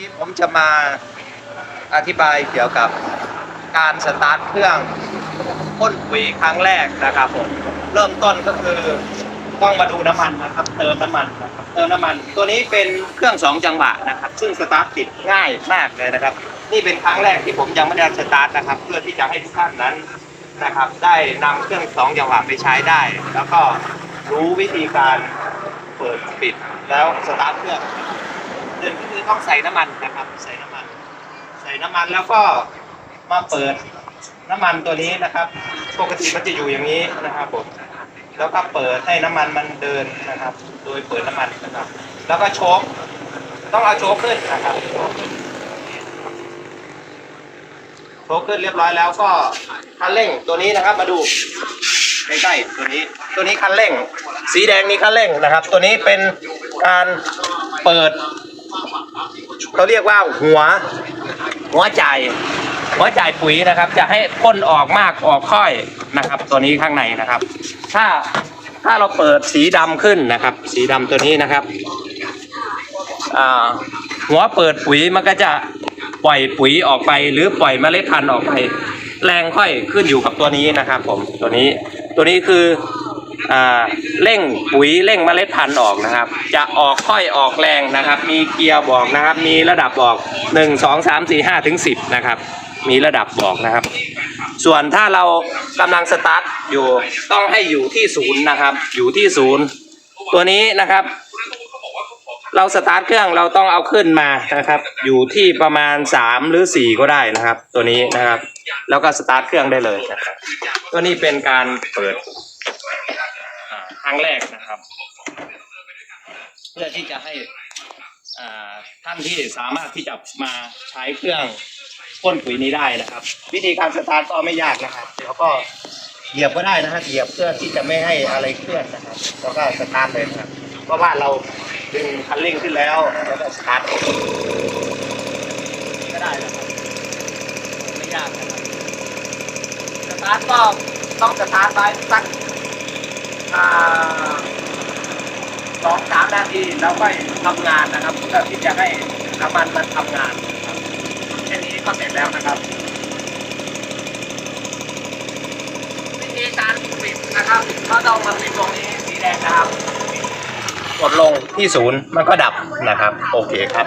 นี้ผมจะมาอธิบายเกี่ยวกับการสตาร์ทเครื่องพ่นปุ๋ยครั้งแรกนะครับผมเริ่มต้นก็คือต้องมาดูน้ำมันนะครับ เติมน้ำมันนะครับเติมน้ำมัน ตัวนี้เป็นเครื่องสองจังหวะนะครับ ซึ่งสตาร์ทติดง่ายมากเลยนะครับ นี่เป็นครั้งแรกที่ผมยังไม่ได้สตาร์ทนะครับ เพื่อที่จะให้ทุกท่านนั้นนะครับ ได้นำเครื่องสองจังหวะไปใช้ได้ แล้วก็รู้วิธีการเปิดปิดแล้วสตาร์ทเครื่อง หนึ่งก็คือต้องใส่น้ำมันนะครับ ใส่น้ำมัน ใส่น้ำมันแล้วก็มาเปิดน้ำมันตัวนี้นะครับ ปกติมันจะอยู่อย่างนี้นะครับผมแล้วก็เปิดให้น้ำมันมันเดินนะครับ โดยเปิดน้ำมันนะครับ แล้วก็โชคต้องเอาโชคขึ้นนะครับโชคขึ้นโชคขึ้นเรียบร้อยแล้วก็คันเร่งตัวนี้นะครับ มาดูใกล้ๆตัวนี้ ตัวนี้คันเร่ง สีแดงนี้คันเร่งนะครับ ตัวนี้เป็นการเปิด เขาเรียกว่าหัว หัวใจหัวใจปุ๋ยนะครับ จะให้พ่นออกมากออกค่อยนะครับ ตัวนี้ข้างในนะครับ ถ้าถ้าเราเปิดสีดำขึ้นนะครับ สีดำตัวนี้นะครับหัวเปิดปุ๋ยมันก็จะปล่อยปุ๋ยออกไป หรือปล่อยเมล็ดพันธุ์ออกไป แรงค่อยขึ้นอยู่กับตัวนี้นะครับ ผมตัวนี้ตัวนี้คือ เร่งปุ๋ยเร่งเมล็ดพันธุ์ออกนะครับ จะออกค่อยออกแรงนะครับ มีเกียร์บอกนะครับ มีระดับบอกหนึ่งสองสามสี่ห้าถึงสิบนะครับ มีระดับบอกนะครับ ส่วนถ้าเรากำลังสตาร์ทอยู่ต้องให้อยู่ที่ศูนย์นะครับ อยู่ที่ศูนย์ตัวนี้นะครับ เราสตาร์ทเครื่องเราต้องเอาขึ้นมานะครับ อยู่ที่ประมาณสามหรือสี่ก็ได้นะครับ ตัวนี้นะครับ แล้วก็สตาร์ทเครื่องได้เลยนะครับตัวนี้เป็นการเปิด รั้งแรกนะครับ เพื่อที่จะให้ท่านที่สามารถที่จะมาใช้เครื่องพ่นปุ๋ยนี้ได้นะครับ วิธีการสตาร์ทก็ไม่ยากนะครับเดี๋ยวก็เหยียบก็ได้นะฮะเหยียบเพื่อที่จะไม่ให้อะไรเคลื่อนนะครับ แล้วก็สตาร์ทเลยนะครับเพราะว่าเราดึงคันเร่งขึ้นแล้วแล้วก็สตาร์ทก็ได้นะครับไม่ยากนะครับสตาร์ทก็ต้องสตาร์ทไปสัก สองสามนาทีแล้วก็ทำงานนะครับเพื่อที่จะให้น้ำมันมันทำงานแค่นี้ก็เสร็จแล้วนะครับ วิธีการปิดนะครับก็ต้องมาปิดตรงนี้สีแดงนะครับ กดลงที่ศูนย์มันก็ดับนะครับ โอเคครับ